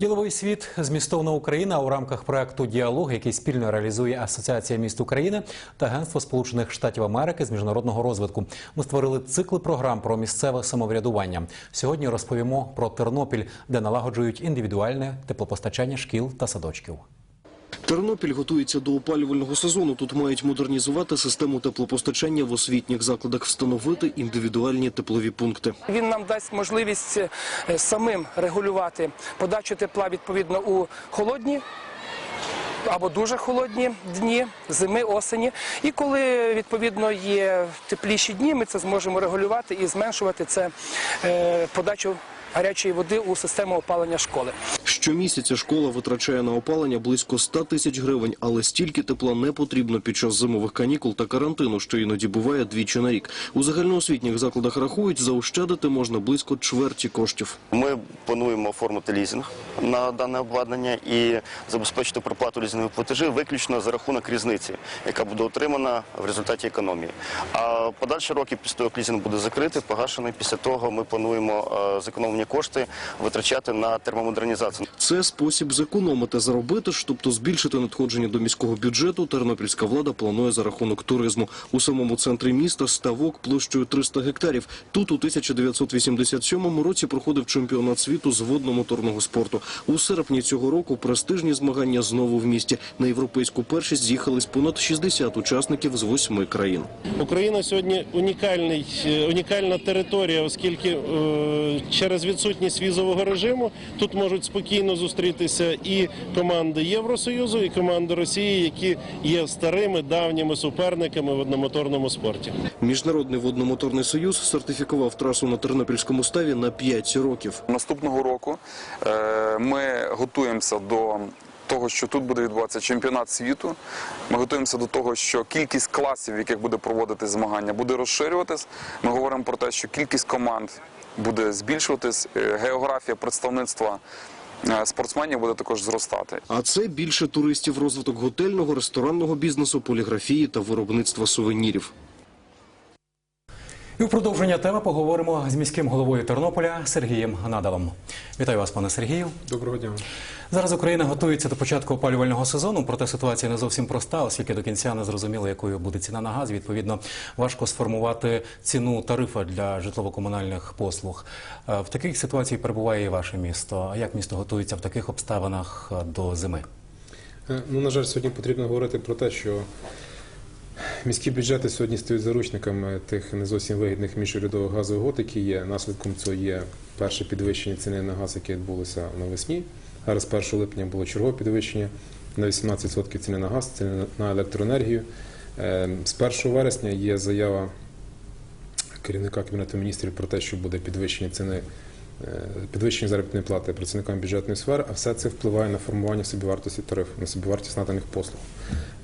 Діловий світ змістовна Україна у рамках проекту Діалог, який спільно реалізує Асоціація міст України та Агентство Сполучених Штатів Америки з міжнародного розвитку. Ми створили цикли програм про місцеве самоврядування. Сьогодні розповімо про Тернопіль, де налагоджують індивідуальне теплопостачання шкіл та садочків. Тернопіль готується до опалювального сезону. Тут мають модернізувати систему теплопостачання в освітніх закладах, встановити індивідуальні теплові пункти. Він нам дасть можливість е, самим регулювати подачу тепла відповідно у холодні. Або дуже холодні дні, зими, осені. І коли відповідно є тепліші дні, ми це зможемо регулювати і зменшувати це е, подачу гарячої води у систему опалення школи. Щомісяця школа витрачає на опалення близько 100 тисяч гривень, але стільки тепла не потрібно під час зимових канікул та карантину, що іноді буває двічі на рік. У загальноосвітніх закладах рахують, заощадити можна близько чверті коштів. Ми плануємо оформити лізинг на дане обладнання і забезпечити проплату лізингових платежів виключно за рахунок різниці, яка буде отримана в результаті економії. А подальші роки після того, як лізинг буде закритий, погашений, після того ми плануємо е, зекономлені кошти витрачати на термомодернізацію. Це спосіб зекономити, заробити ж, тобто збільшити надходження до міського бюджету. Тернопільська влада планує за рахунок туризму. У самому центрі міста ставок площею 300 гектарів. Тут у 1987 році проходив чемпіонат світу з водно-моторного спорту. У серпні цього року престижні змагання знову в місті. На європейську першість з'їхались понад 60 учасників з восьми країн. Україна сьогодні унікальний, е, унікальна територія, оскільки е, через відсутність візового режиму тут можуть спокійно зустрітися і команди Євросоюзу, і команди Росії, які є старими давніми суперниками в одномоторному спорті. Міжнародний водно-моторний союз сертифікував трасу на Тернопільському ставі на 5 років. Наступного року е, ми готуємося до того, що тут буде відбуватися чемпіонат світу. Ми готуємося до того, що кількість класів, в яких буде проводити змагання, буде розширюватись. Ми говоримо про те, що кількість команд буде збільшуватись, е, географія представництва спортсменів буде також зростати. А це більше туристів, розвиток готельного, ресторанного бізнесу, поліграфії та виробництва сувенірів. І у продовження теми поговоримо з міським головою Тернополя Сергієм Надалом. Вітаю вас, пане Сергію. Доброго дня. Зараз Україна готується до початку опалювального сезону, проте ситуація не зовсім проста, оскільки до кінця не зрозуміло, якою буде ціна на газ. Відповідно, важко сформувати ціну тарифа для житлово-комунальних послуг. Е, В такій ситуації перебуває і ваше місто. А як місто готується в таких обставинах е, до зими? Е, Ну, на жаль, сьогодні потрібно говорити про те, що міські бюджети сьогодні стають заручниками тих не зовсім вигідних міжурядових газових угод, які є. Наслідком цього є перше підвищення ціни на газ, яке відбулося навесні. Зараз 1 липня було чергове підвищення на 18% ціни на газ, ціни на електроенергію. Е, З 1 вересня є заява керівника Кабінету міністрів про те, що буде підвищення ціни е, підвищення заробітної плати працівникам бюджетної сфери, а все це впливає на формування собівартості тарифу, на собівартість наданих послуг.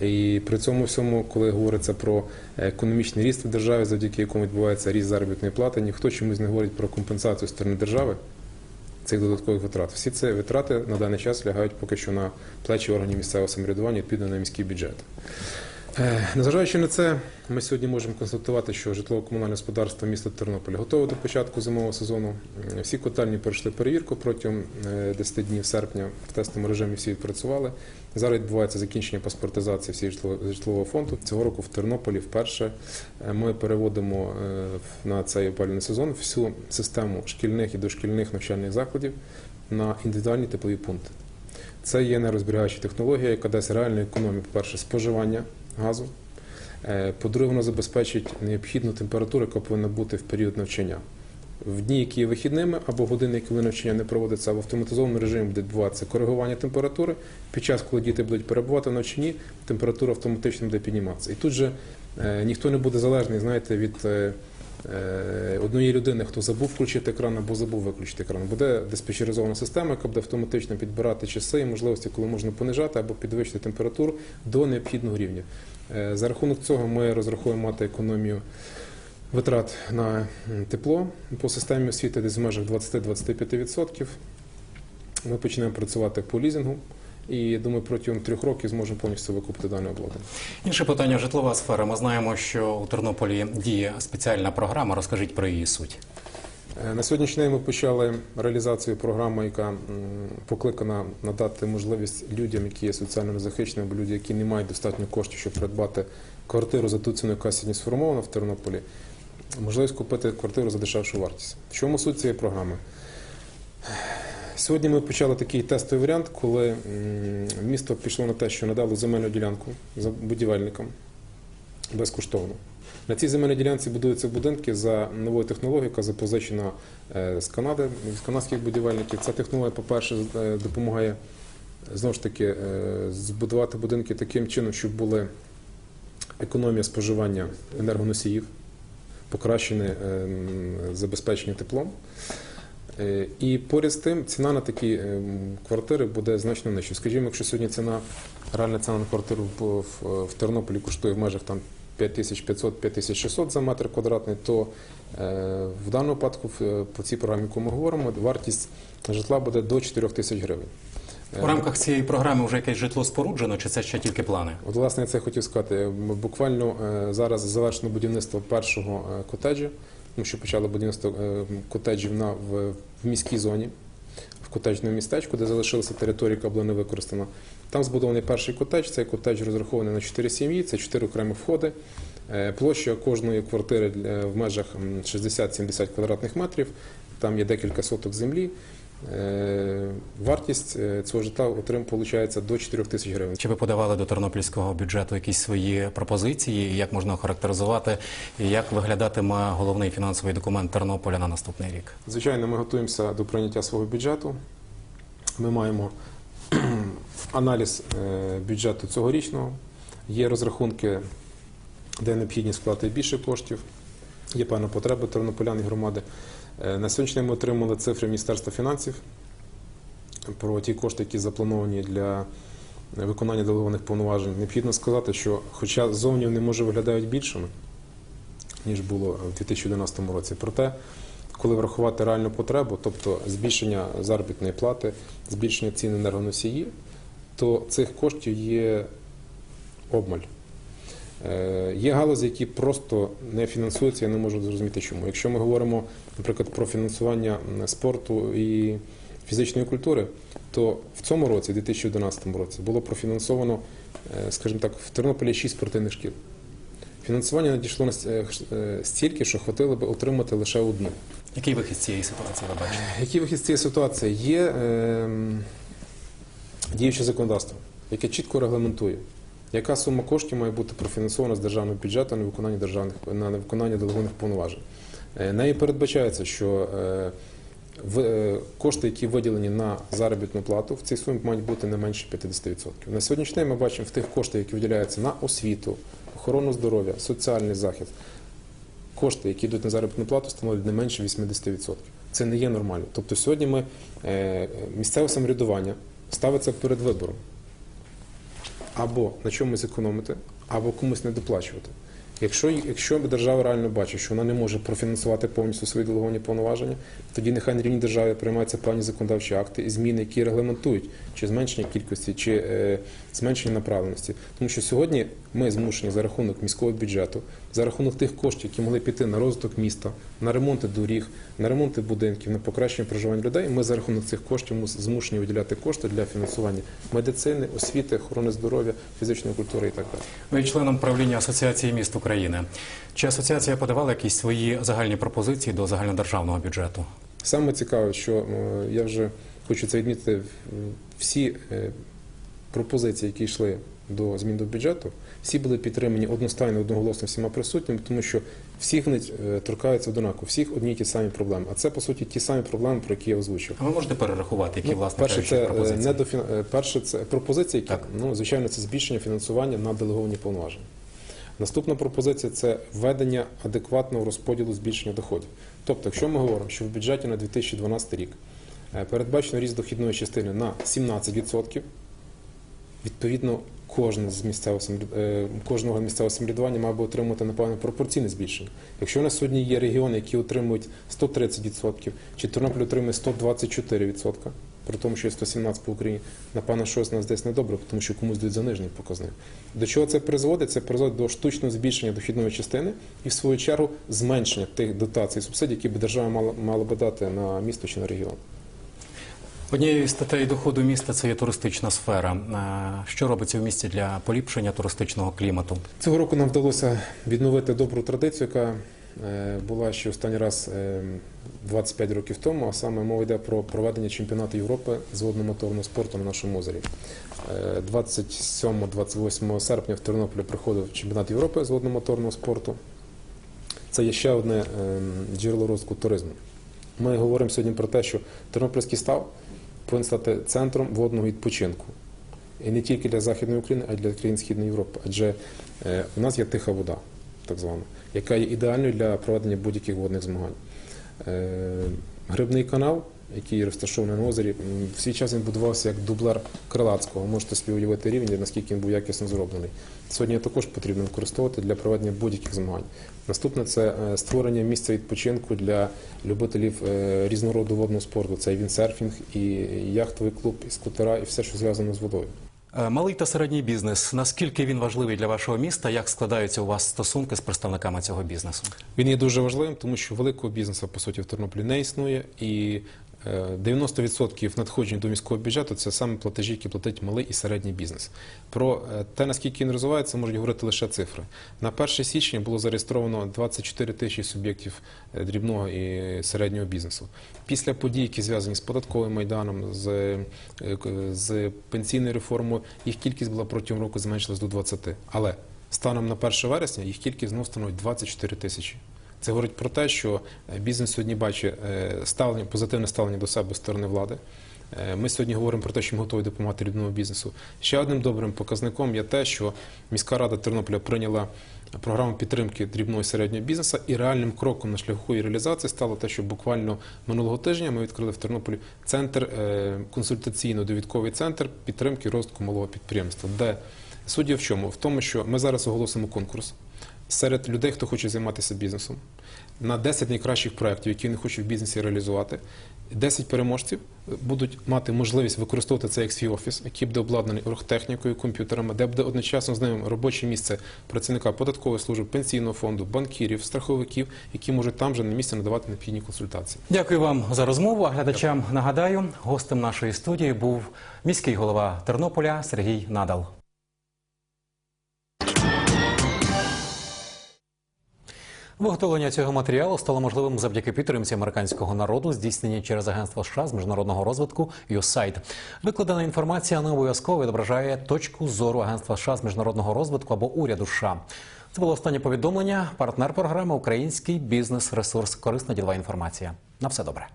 І при цьому всьому, коли говориться про економічний ріст в державі, завдяки якому відбувається ріст заробітної плати, ніхто чомусь не говорить про компенсацію сторони держави цих додаткових витрат. Всі ці витрати на даний час лягають поки що на плечі органів місцевого самоврядування відповідно на міський бюджет. Е, Незважаючи на це, ми сьогодні можемо констатувати, що житлово-комунальне господарство міста Тернополя готове до початку зимового сезону. Е, Всі котельні пройшли перевірку протягом е, 10 днів серпня. В тестовому режимі всі відпрацювали. Зараз відбувається закінчення паспортизації житло- житлового фонду. Цього року в Тернополі вперше е, ми переводимо е, на цей опалювальний сезон всю систему шкільних і дошкільних навчальних закладів на індивідуальні теплові пункти. Це є нерозберігаюча технологія, яка дасть реальну економію, по-перше, споживання газу. Е, По-друге, воно забезпечить необхідну температуру, яка повинна бути в період навчання. В дні, які є вихідними, або години, коли навчання не проводиться, в автоматизованому режимі буде відбуватися коригування температури. Під час, коли діти будуть перебувати в навчанні, температура автоматично буде підніматися. І тут же е, ніхто не буде залежний, знаєте, від е, однієї людини, хто забув включити екран або забув виключити екран. Буде диспетчеризована система, яка буде автоматично підбирати часи і можливості, коли можна понижати або підвищити температуру до необхідного рівня. Е, За рахунок цього ми розраховуємо мати економію витрат на тепло по системі освіти десь в межах 20-25%. Ми почнемо працювати по лізингу. І думаю, протягом трьох років зможемо повністю викупити дане обладнання. Інше питання житлова сфера. Ми знаємо, що у Тернополі діє спеціальна програма. Розкажіть про її суть. Е, На сьогоднішній день ми почали реалізацію програми, яка покликана надати можливість людям, які є соціально незахищеними, або люди, які не мають достатньо коштів, щоб придбати квартиру за ту ціну, яка сьогодні сформована в Тернополі, можливість купити квартиру за дешевшу вартість. В чому суть цієї програми? Сьогодні ми почали такий тестовий варіант, коли місто пішло на те, що надало земельну ділянку за будівельникам безкоштовно. На цій земельній ділянці будуються будинки за новою технологією, яка запозичена е, з Канади, від канадських будівельників. Ця технологія, по-перше, е, допомагає знову ж таки е, збудувати будинки таким чином, щоб була економія споживання енергоносіїв, покращене забезпечення теплом. Е, І поряд з тим ціна на такі е, квартири буде значно нижчою. Скажімо, якщо сьогодні ціна, реальна ціна на квартиру в, Тернополі коштує в межах там 5500-5600 за метр квадратний, то е, в даному випадку по цій програмі, яку ми говоримо, вартість житла буде до 4 тисяч гривень. У рамках цієї програми вже якесь житло споруджено, чи це ще тільки плани? От, власне, я це хотів сказати. Буквально е, зараз завершено будівництво першого котеджу, тому що почали будівництво е, котеджів на, в, в міській зоні, в котеджному містечку, де залишилася територія, яка була не використана. Там збудований перший котедж. Цей котедж розрахований на 4 сім'ї, це 4 окремі входи. Е, Площа кожної квартири в межах м, 60-70 квадратних метрів. Там є декілька соток землі. Е, Вартість е, цього житла отрим, виходить, до 4 тисяч гривень. Чи ви подавали до тернопільського бюджету якісь свої пропозиції? Як можна охарактеризувати, і як виглядатиме головний фінансовий документ Тернополя на наступний рік? Звичайно, ми готуємося до прийняття свого бюджету. Ми маємо аналіз е, бюджету цьогорічного. Є розрахунки, де необхідність сплати більше коштів. Є певна потреба тернополян і громади. Е, На сьогоднішній день ми отримали цифри Міністерства фінансів про ті кошти, які заплановані для виконання делегованих повноважень. Необхідно сказати, що хоча зовні вони може виглядають більшими, ніж було в 2011 році, проте коли врахувати реальну потребу, тобто збільшення заробітної плати, збільшення цін енергоносії, то цих коштів є обмаль. Е, Є галузі, які просто не фінансуються, я не можу зрозуміти чому. Якщо ми говоримо, наприклад, про фінансування спорту і фізичної культури, то в цьому році, в 2011 році, було профінансовано, е, скажімо так, в Тернополі 6 спортивних шкіл. Фінансування надійшло е, стільки, що хотіли би отримати лише одну. Який вихід з цієї ситуації ви бачите? Який вихід з цієї ситуації? Є е, діюче законодавство, яке чітко регламентує, яка сума коштів має бути профінансована з державного бюджету на виконання державних на виконання делегованих повноважень. Е, нею передбачається, що е, е, кошти, які виділені на заробітну плату, в цій сумі мають бути не менше 50%. На сьогоднішній день ми бачимо в тих коштах, які виділяються на освіту, охорону здоров'я, соціальний захист, кошти, які йдуть на заробітну плату, становлять не менше 80%. Це не є нормально. Тобто сьогодні ми місцеве самоврядування ставиться перед вибором або на чомусь економити, або комусь не доплачувати. Якщо, якщо держава реально бачить, що вона не може профінансувати повністю свої делеговані повноваження, тоді нехай на рівні держави приймаються певні законодавчі акти і зміни, які регламентують чи зменшення кількості, чи е, зменшення направленості. Тому що сьогодні ми змушені за рахунок міського бюджету, за рахунок тих коштів, які могли піти на розвиток міста, на ремонти доріг, на ремонти будинків, на покращення проживання людей. Ми за рахунок цих коштів змушені виділяти кошти для фінансування медицини, освіти, охорони здоров'я, фізичної культури і так далі. Ви є членом правління Асоціації міст України. Чи асоціація подавала якісь свої загальні пропозиції до загальнодержавного бюджету? Саме цікаве, що е, я вже хочу це відмітити, всі е, пропозиції, які йшли до змін до бюджету, всі були підтримані одностайно, одноголосно всіма присутніми, тому що всіх вони е, торкаються однаково, всіх одні й ті самі проблеми. А це по суті ті самі проблеми, про які я озвучив. А ви можете перерахувати, які Ну, власне перше, це е, пропозиції? недофін... е, перше, це пропозиції, які Так. ну звичайно, це збільшення фінансування на делеговані повноваження. Наступна пропозиція це введення адекватного розподілу збільшення доходів. Тобто, якщо ми говоримо, що в бюджеті на 2012 рік е, передбачено ріст дохідної частини на 17%, відповідно, кожен з місцевого е, кожного місцевого самоврядування має би отримати напевно пропорційне збільшення. Якщо на сьогодні є регіони, які отримують 130%, чи Тернопіль отримує 124%, При тому, що є 117 по Україні, напевно, щось нас десь недобре, тому що комусь дають занижений показник. До чого це призводить? Це призводить до штучного збільшення дохідної частини і, в свою чергу, зменшення тих дотацій і субсидій, які б держава мала, мала би дати на місто чи на регіон. Однією з статей доходу міста це є туристична сфера. Е, Що робиться в місті для поліпшення туристичного клімату? Цього року нам вдалося відновити добру традицію, яка е, була ще останній раз е, 25 років тому, а саме мова йде про проведення чемпіонату Європи з водно-моторного спорту на нашому озері. Е, 27-28 серпня в Тернополі проходив чемпіонат Європи з водно-моторного спорту. Це є ще одне е, джерело розвитку туризму. Ми говоримо сьогодні про те, що Тернопільський став повинен стати центром водного відпочинку. І не тільки для Західної України, а й для країн Східної Європи. Адже е, у нас є тиха вода, так звана, яка є ідеальною для проведення будь-яких водних змагань. Е, Грибний канал, який розташований на озері, в свій час він будувався як дублер Крилацького. Можете собі уявити рівень, наскільки він був якісно зроблений. Сьогодні також потрібно використовувати для проведення будь-яких змагань. Наступне це е, створення місця відпочинку для любителів е, різного роду водного спорту. Це і віндсерфінг, і яхтовий клуб, і скутера, і все, що зв'язано з водою. Е, Малий та середній бізнес. Наскільки він важливий для вашого міста? Як складаються у вас стосунки з представниками цього бізнесу? Він є дуже важливим, тому що великого бізнесу по суті в Тернополі не існує, і 90% надходжень до міського бюджету це саме платежі, які платить малий і середній бізнес. Про е, те, наскільки він розвивається, можуть говорити лише цифри. На 1 січня було зареєстровано 24 тисячі суб'єктів е, дрібного і середнього бізнесу. Після подій, які зв'язані з податковим майданом, з, е, з пенсійною реформою, їх кількість була протягом року зменшилась до 20. Але станом на 1 вересня їх кількість знову становить 24 тисячі. Це говорить про те, що е, бізнес сьогодні бачить е, ставлення, позитивне ставлення до себе сторони влади. Е, Ми сьогодні говоримо про те, що ми готові допомагати рідному бізнесу. Ще одним добрим показником є те, що міська рада Тернополя прийняла програму підтримки дрібного і середнього бізнесу, і реальним кроком на шляху її реалізації стало те, що буквально минулого тижня ми відкрили в Тернополі центр консультаційно-довідковий центр підтримки розвитку малого підприємства, де суддя в чому? В тому, що ми зараз оголосимо конкурс серед людей, хто хоче займатися бізнесом, на 10 найкращих проєктів, які вони хочуть в бізнесі реалізувати. 10 переможців будуть мати можливість використовувати це як свій офіс, який буде обладнаний оргтехнікою, комп'ютерами, де буде одночасно з ним робоче місце працівника податкової служби, пенсійного фонду, банкірів, страховиків, які можуть там же на місці надавати необхідні консультації. Дякую вам за розмову. А глядачам нагадаю, гостем нашої студії був міський голова Тернополя Сергій Надал. Виготовлення цього матеріалу стало можливим завдяки підтримці американського народу, здійсненій через агентство США з міжнародного розвитку USAID. Викладена інформація не обов'язково відображає точку зору агентства США з міжнародного розвитку або уряду США. Це було останнє повідомлення. Партнер програми Український бізнес ресурс. Корисна ділова інформація. На все добре.